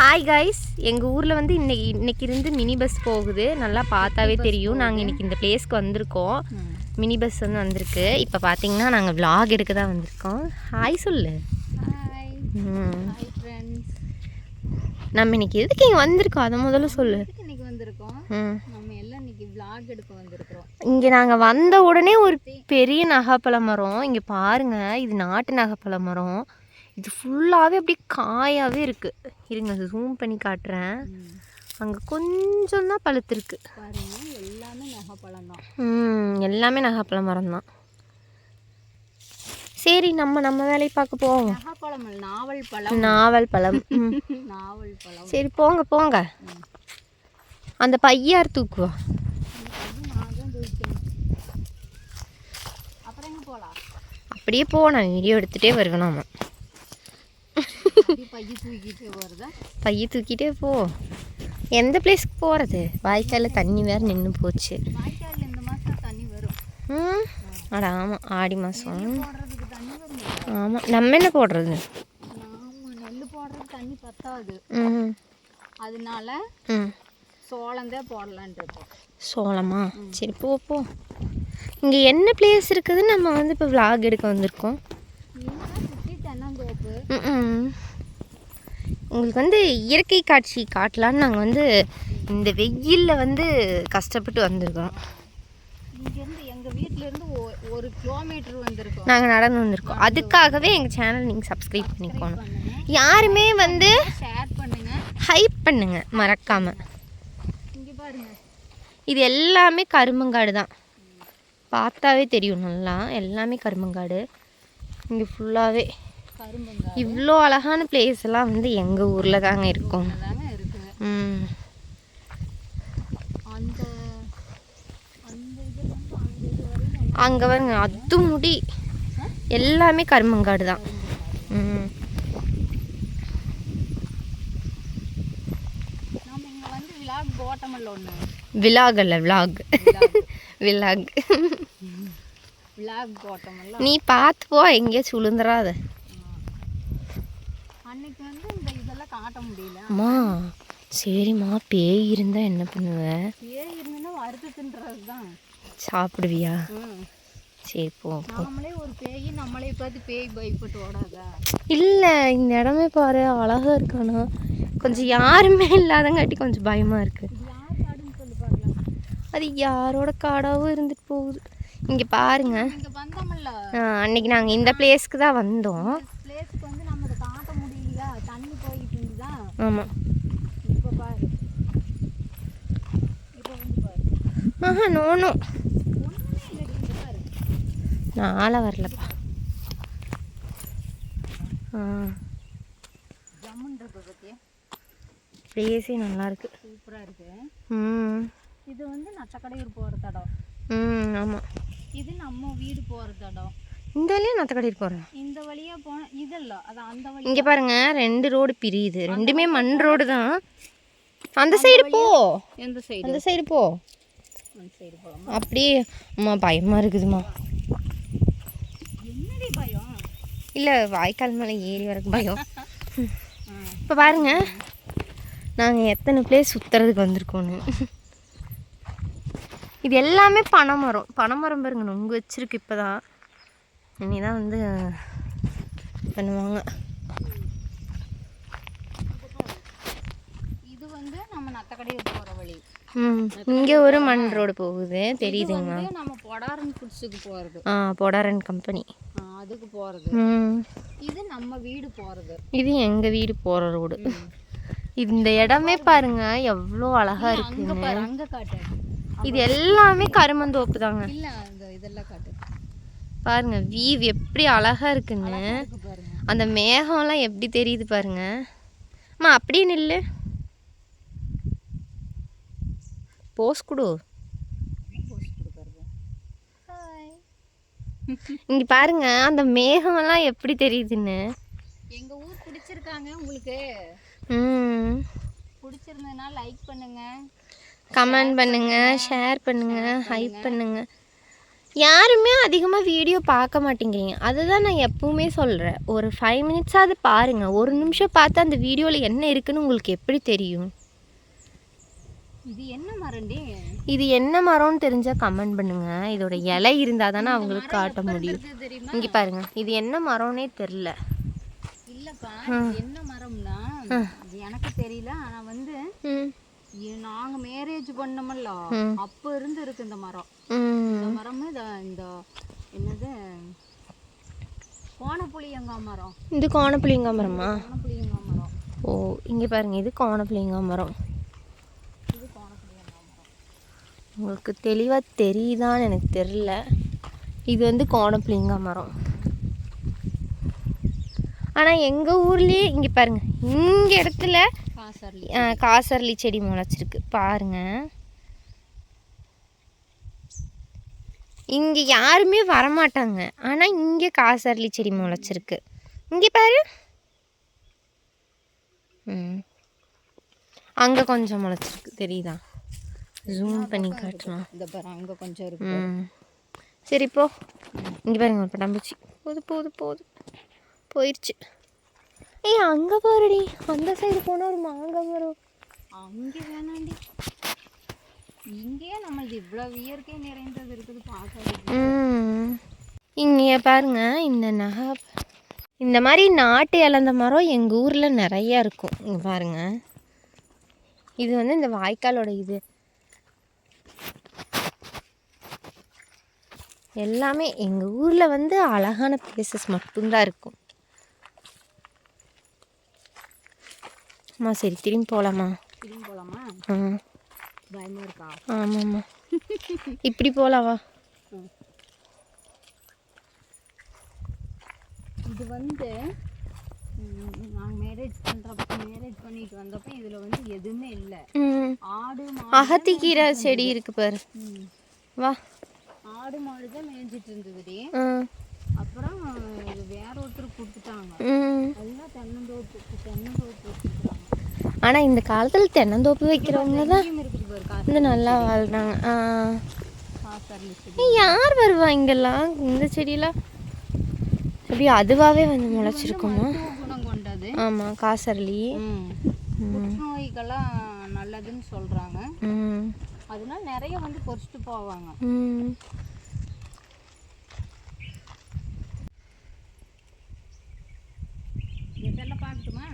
Hi guys எங்கள் ஊரில் வந்து இன்னைக்கு இன்னைக்கு இருந்து மினி பஸ் போகுது. நல்லா பார்த்தாவே தெரியும். நாங்கள் இன்னைக்கு இந்த பிளேஸ்க்கு வந்திருக்கோம். மினி பஸ் வந்து வந்திருக்கு. இப்போ பார்த்தீங்கன்னா நாங்கள் vlog எடுக்க தான் வந்திருக்கோம். ஹாய் சொல்லு. நம்ம இன்னைக்கு எதுக்கு இங்கே வந்திருக்கோம்? அதை முதல்ல சொல்லு. இங்கே நாங்கள் வந்த உடனே ஒரு பெரிய நகைப்பழ மரம். இங்கே பாருங்க. இது நாட்டு நகைப்பழ மரம். இது ஃபுல்லாகவே அப்படியே காயாகவே இருக்குது இருங்க ஜூம் பண்ணி காட்டுறேன். அங்கே கொஞ்சம் தான் பழுத்திருக்கு எல்லாமே நகைப்பழம் தான். ம் எல்லாமே நகைப்பழ மரம் தான். சரி நம்ம நம்ம வேலையை பார்க்க போவோம். நகைப்பழம் நாவல் பழம். நாவல் பழம். நாவல் பழம். சரி போங்க போங்க. அந்த பையார் தூக்குவா? அது அப்படியே போ நான் வீடியோ எடுத்துகிட்டே வருவேன் நாம. அப்படியே பைய தூக்கிட்டு வருதா பைய தூக்கிட்டே போ. எந்த பிளேஸ்க்கு போகிறது வாய்க்காலில் தண்ணி வேறு நின்று போச்சு. வாய்க்காலில் இந்த மாசம் தண்ணி வரும். ம். அட ஆமாம் ஆடி மாதம் ஆமாம் நம்ம என்ன போடுறது? நெல் போடுறதுக்கு தண்ணி பத்தாது. ம் அதனால ம். சோளந்தே போடலான்ட்டு இருக்கோம். சோளமா? சரி போ போ. இங்கே என்ன பிளேஸ் இருக்குதுன்னு நம்ம வந்து இப்போ vlog எடுக்க வந்திருக்கோம். தென்னந்தோப்பு ம்ம். உங்களுக்கு வந்து இயற்கை காட்சி காட்டலான்னு நாங்கள் வந்து இந்த வெயிலில் வந்து கஷ்டப்பட்டு வந்திருக்கோம். இங்கேருந்து எங்கள் வீட்டிலேருந்து ஒரு கிலோமீட்டர் வந்திருக்கோம். நாங்கள் நடந்து வந்திருக்கோம். அதுக்காகவே எங்கள் சேனல் நீங்கள் சப்ஸ்கிரைப் பண்ணிக்கோணும். யாருமே வந்து ஷேர் பண்ணுங்க. ஹைப் பண்ணுங்க. மறக்காம. இது எல்லாமே கருமங்காடு தான். பார்த்தாவே தெரியும் நல்லா. எல்லாமே கருமங்காடு. இங்கே ஃபுல்லாகவே இவ்வளோ அழகான பிளேஸ் எல்லாம் வந்து எங்கள் ஊரில் தாங்க இருக்கும். அங்கே பாருங்க அது முடி. எல்லாமே கருமங்காடு தான். விலாக் அல்ல விலாக் விலாக் நீ பார்த்து போ எங்கேயாச்சும் விழுந்துடாத அன்னைக்கு வந்து இந்த இதெல்லாம் காட்ட முடியல அம்மா சரிம்மா பேய் இருந்தால் என்ன பண்ணுவ? பேய் இருந்துன்னா வறுத்து தின்றது தான் சாப்பிடுவியா சரி போ நாமளே ஒரு பேய் நம்மளே பார்த்து பேய் பயப்பட்டு ஓடாதா? இல்லை இந்த இடமே பாரு அழகா இருக்கானா கொஞ்சம் யாருமே இல்லாதங்காட்டி கொஞ்சம் பயமாக பார்க்கலாம் அது யாரோட காடாவும் இருந்துட்டு போகுது. இங்கே பாருங்க. அன்னைக்கு நாங்கள் இந்த பிளேஸ்க்கு தான் வந்தோம் பிளேஸ்க்கு வந்து நம்ம இதை காட்ட முடியலையா தண்ணி போயிட்டு இருந்துதா ஆமாம் இப்போ பாரு. இப்போ வந்து பாரு. ஆஹா நோனோ ஒன்றுமே இல்லடி இங்க பாரு. நாளை வரலப்பா. ஆ. பிளேஸே நல்லா இருக்கு சூப்பராக இருக்கு. ம். இது வந்து நத்தக்கடையூர் போகிற தடம் ம் ஆமாம் இது நம்ம வீடு போகிற தடம் இந்த வழியும் நத்த கடையில் போகிறேன் இந்த வழியா போன இது இல்லை அது அந்த வழி இங்கே பாருங்க ரெண்டு ரோடு பிரியுது. ரெண்டுமே மண் ரோடு தான். அந்த சைடு போ. எந்த சைடு? அந்த சைடு போ. அந்த சைடு போகலாம் அப்படியே அம்மா பயமாக இருக்குதுமா என்னடி பயம்? இல்லை வாய்க்கால் மேலே ஏறி வரக்கு பயம். இப்போ பாருங்க. நாங்கள் எத்தனை பிளேஸ் சுற்றுறதுக்கு வந்திருக்கோன்னு இது எல்லாமே பனைமரம். பனைமரம் பாருங்க நொங்கு வச்சிருக்கு இப்போ தான் இனி தான் வந்து பண்ணுவாங்க. இது வந்து நம்ம நத்தக்கடையூர் போகிற வழி. இங்கே ஒரு மண் ரோடு போகுது. தெரியுதுங்களா? நம்ம பொடாரன் குடிசுக்கு போகிறது ஆ பொடாரன் கம்பெனி. அதுக்கு போகிறது இது நம்ம வீடு போகிறது இது எங்கள் வீடு போகிற ரோடு. இந்த இடமே பாருங்க எவ்வளோ அழகா காட்டு. இது எல்லாமே கருமந்தோப்பு தாங்க. இல்லை இதெல்லாம் காட்டு. பாருங்க வீவ் எப்படி அழகா இருக்குன்னு. அந்த மேகம்லாம் எப்படி தெரியுது பாருங்க. அம்மா அப்படியே நில்லு. போஸ் கொடு. இங்க பாருங்க அந்த மேகம்லாம் எப்படி தெரியுதுன்னு. எங்க ஊர் பிடிச்சிருக்காங்க உங்களுக்கு? ம். பிடிச்சிருந்ததுன்னா லைக் பண்ணுங்க. கமெண்ட் பண்ணுங்க ஷேர் பண்ணுங்க ஹைப் பண்ணுங்க. யாருமே அதிகமாக வீடியோ பார்க்க மாட்டேங்கிறீங்க. அதுதான் நான் எப்பவுமே சொல்கிறேன் ஒரு ஃபைவ் மினிட்ஸாவது பாருங்கள் ஒரு நிமிஷம் பார்த்து அந்த வீடியோவில் என்ன இருக்குன்னு உங்களுக்கு எப்படி தெரியும்? இது என்ன மரண்டி? இது என்ன மரம்னு தெரிஞ்சால் கமெண்ட் பண்ணுங்கள் இதோட இலை இருந்தால் தானே அவங்களுக்கு காட்ட முடியும். இங்கே பாருங்க. இது என்ன மரம்னே தெரில இல்லப்பா என்ன மரம்னா எனக்கு தெரியல. ஆனா வந்து ம். இ- நாங்க மேரேஜ் பண்ணோமல்ல அப்ப இருந்து இருக்கு இந்த மரம். இந்த மரம் இந்த என்னது? கோணப்புளியங்காய் மரம். இது கோணப்புளியங்காய் மரமா? கோணப்புளியங்காய் மரம். ஓ இங்கே பாருங்க இது கோணப்புளியங்காய் மரம். இது கோணப்புளியங்காய் மரம். உங்களுக்கு தெளிவாக தெரியுதான்னு எனக்கு தெரில இது வந்து கோணப்புளியங்காய் மரம். ஆனால் எங்கள் ஊர்லேயே இங்கே பாருங்க இங்கே இடத்துல காசர்லி ஆ, காசரளி செடி முளைச்சிருக்கு. பாருங்க. இங்கே யாருமே வரமாட்டாங்க. ஆனால் இங்கே காசரளி செடி முளைச்சிருக்கு. இங்கே பாரு. ம். அங்கே கொஞ்சம் முளைச்சிருக்கு. தெரியுதா? ஜூம் பண்ணி காட்டலாம் இந்த பாரு அங்க கொஞ்சம் இருக்கு. சரி போ. இங்கே பாருங்க ஒரு பட்டாம்பூச்சி போது போது போது. போயிடுச்சு ஏய் அங்கே பாருடி. அந்த சைடு போனால் ஒரு மாங்காய் மரம். அங்க வேணாண்டி. இங்கே நம்மளது இவ்வளவு இயற்கை நிறைந்தது இருக்குது பார்க்கறதுக்கு ம். இங்கே பாருங்க இந்த நகை. இந்த மாதிரி நாட்டு இழந்த மரம் எங்கள் ஊரில் நிறையா இருக்கும். இங்கே பாருங்க. இது வந்து இந்த வாய்க்காலோட இது. எல்லாமே எங்கள் ஊரில் வந்து அழகான பிளேசஸ் மட்டும்தான் இருக்கும். அம்மா சரி திரும்பி போகலாமா திரும்பி போலாமா? ஆ பயமா இருக்கா? ஆமாம்மா. இப்படி போகலாவா இது வந்து நாங்கள் மேரேஜ் பண்ணுறப்ப மேரேஜ் பண்ணிட்டு வந்தப்ப இதில் வந்து எதுவுமே இல்லை. ஆடு அகத்திக்கீரை செடி இருக்கு பாரு. வா. ஆடு மாடு தான் மேய்ஞ்சிட்டு இருந்ததுடி. அப்புறம் இது வேற ஒருத்தருக்கு கொடுத்துட்டாங்க. ம். அதுதான் தென்னந்தோப்பு தென்னந்தோப்பு வச்சுருக்காங்க. ஆனால் இந்த காலத்தில் தென்னந்தோப்பு வைக்கிறவங்க தான் வந்து நல்லா ஏய், யார் வருவா இங்கெல்லாம்? இந்த செடியெல்லாம் எப்படி அதுவாகவே வந்து முளைச்சிருக்குமா? ஆமாம் காசரளி ம். புற்றுநோய்க்கெல்லாம் நல்லதுன்னு சொல்றாங்க. ம். அதனால நிறைய வந்து பொறிச்சிட்டு போவாங்க. இதெல்லாம் பார்க்கட்டுமா?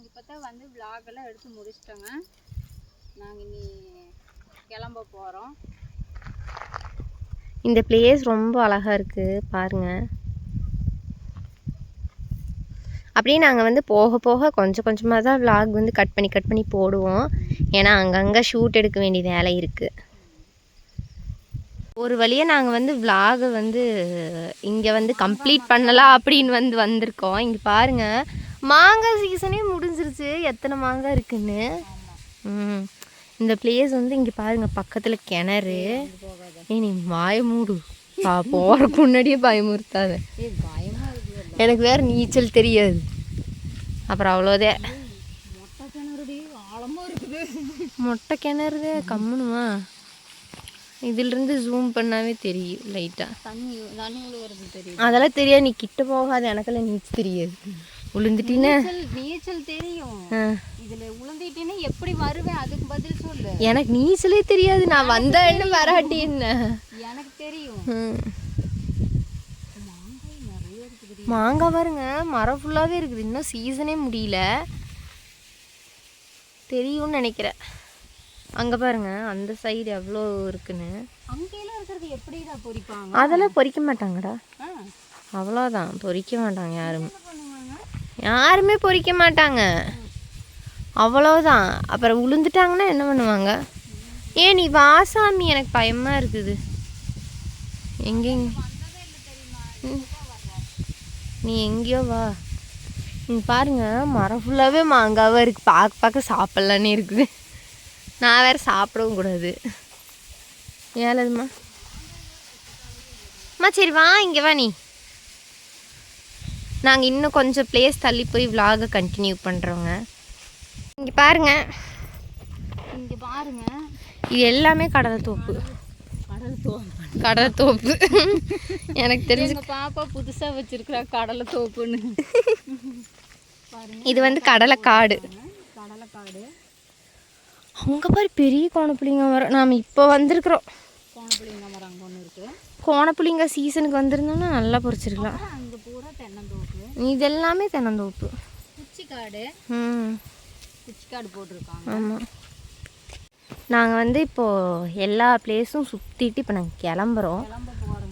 நாங்கள் இப்போ தான் வந்து vlog எடுத்து முடிச்சிட்டோங்க. நாங்கள் இனி கிளம்ப போகிறோம் இந்த பிளேஸ் ரொம்ப அழகாக இருக்குது பாருங்கள் அப்படியே நாங்கள் வந்து போக போக கொஞ்சம் கொஞ்சமாக தான் vlog வந்து கட் பண்ணி கட் பண்ணி போடுவோம். ஏன்னா அங்கங்கே ஷூட் எடுக்க வேண்டிய வேலை இருக்குது ஒரு வழியாக நாங்கள் வந்து vlog வந்து இங்கே வந்து கம்ப்ளீட் பண்ணலாம் அப்படின்னு வந்து வந்திருக்கோம். இங்கே பாருங்கள் மாங்காய் சீசனே முடிஞ்சிருச்சு. எத்தனை மாங்காய் இருக்குன்னு? ம். இந்த பிளேஸ் வந்து இங்கே பாருங்கள் பக்கத்தில் கிணறு. ஏய் நீ வாய மூடு. பா போகிறக்கு முன்னாடியே பயமுறுத்தாத ஏ எனக்கு வேற நீச்சல் தெரியாது. அப்புறம் அவ்வளோதே மொட்டை கிணறுதே கம்முனுமா? இதிலிருந்து ஜூம் பண்ணாவே தெரியும் லைட்டாக அதெல்லாம் தெரியாது நீ கிட்ட போகாத எனக்கெல்லாம் நீச்சல் தெரியாது. விழுந்துட்டினா நீச்சல் தெரியும். இதுல உளுந்திட்டேன்னு எப்படி வருவேன்? அதுக்கு பதில் சொல்லு. எனக்கு நீச்சலே தெரியாது. நான் வந்தா என்ன வராட்டி என்ன எனக்கு தெரியும். மாங்காய் பாருங்க மரம் ஃபுல்லாகவே இருக்குது. இன்னும் சீசனே முடியல. தெரியும்னு நினைக்கிறேன். அங்கே பாருங்க. அந்த சைடு எவ்வளோ இருக்குன்னு. அங்கெல்லாம் இருக்கிறது எப்படிடா பொரிப்பாங்க அதெல்லாம் பொறிக்க மாட்டாங்கடா. அவ்வளோதான். பொறிக்க மாட்டாங்க யாருமே. யாருமே பொறிக்க மாட்டாங்க. அவ்வளோதான் அப்புறம் உளுந்துட்டாங்கன்னா என்ன பண்ணுவாங்க? ஏன் நீ வாசாமி எனக்கு பயமாக இருக்குது. எங்கெங்க? ம். நீ எங்கேயோ வா. நீ பாருங்க மரம் ஃபுல்லாகவே மாங்காவாக இருக்குது பார்க்க பார்க்க சாப்பிட்லான்னு இருக்குது. நான் வேறு சாப்பிடவும் கூடாது. ஏழதுமா அம்மா சரி வா இங்கே வா நீ. நாங்கள் இன்னும் கொஞ்சம் பிளேஸ் தள்ளி போய் vlog கண்டினியூ பண்ணுறோங்க இங்கே பாருங்க. இங்க பாருங்க. இது எல்லாமே கடலை தோப்பு. கடல் தோப்பு. கடலை எனக்கு தெரிஞ்சு பாப்பா புதுசா வச்சிருக்கிறா கடலை தோப்புன்னு. பாருங்க. இது வந்து கடலை காடு கடலைக்காடு. அங்கே பாரு பெரிய கோணப்புளிங்க மரம். நாம் இப்போ வந்திருக்கிறோம். கோணப்புளிங்க மரம் அங்கே ஒன்று இருக்கு. கோணப்புளிங்க சீசனுக்கு வந்திருந்தோம்னா நல்லா பொறிச்சிருக்கலாம் அப்புறம் அங்கே பூரா தென்னந்தோப்பு இது எல்லாமே தென்னந்தோப்பு. குச்சிக்காடு. ம். குச்சிக்காடு போட்டிருக்காங்க. ஆமாம் நாங்கள் வந்து இப்போது எல்லா பிளேஸும் சுற்றிட்டு இப்போ நாங்கள் கிளம்புறோம்.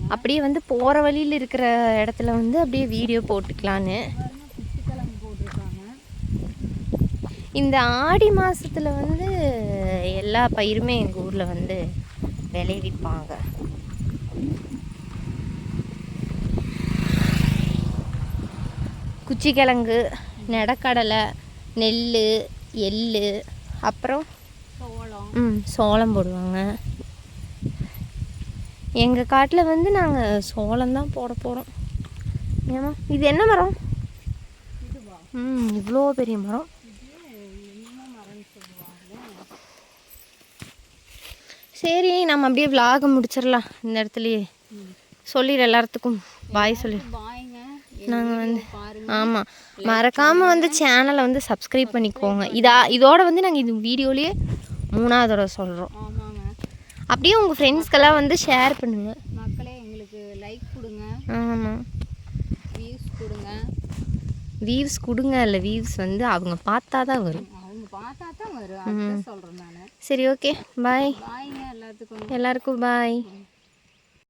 அப்படியே வந்து போகிற வழியில் இருக்கிற இடத்துல வந்து அப்படியே வீடியோ போட்டுக்கலான்னு. இந்த ஆடி மாதத்தில் வந்து எல்லா பயிருமே எங்கள் ஊரில் வந்து விளைவிப்பாங்க. குச்சிக்கிழங்கு நெடக்கடலை நெல் எள் அப்புறம் சோளம். ம் சோளம் போடுவாங்க. எங்கள் காட்டில் வந்து நாங்கள் சோளம் தான் போட போகிறோம் ஏமா இது என்ன மரம்? ம் இவ்வளோ பெரிய மரம். சரி நம்ம அப்படியே விலாக முடிச்சிடலாம். இந்த இடத்துலையே. சொல்லிடு எல்லாத்துக்கும். பாய் சொல்லி. நாங்கள் வந்து ஆமாம் மறக்காமல் வந்து சேனலை வந்து சப்ஸ்கிரைப் பண்ணிக்கோங்க. இதா இதோட வந்து நாங்கள் இது வீடியோலேயே மூணாவது தடவை சொல்கிறோம் ஆமாங்க. அப்படியே உங்கள் ஃப்ரெண்ட்ஸ்க்கெல்லாம் வந்து ஷேர் பண்ணுங்கள் மக்களே எங்களுக்கு லைக் கொடுங்க. ஆமாம் வியூஸ் கொடுங்க. வீவ்ஸ் கொடுங்க இல்லை வீவ்ஸ் வந்து அவங்க பார்த்தா தான் வரும். அவங்க பார்த்தா தான் வரும். அதுதான் சொல்கிறேன் நான். சரி ஓகே பாய் எல்லாத்துக்கும். எல்லாருக்கும் பாய்.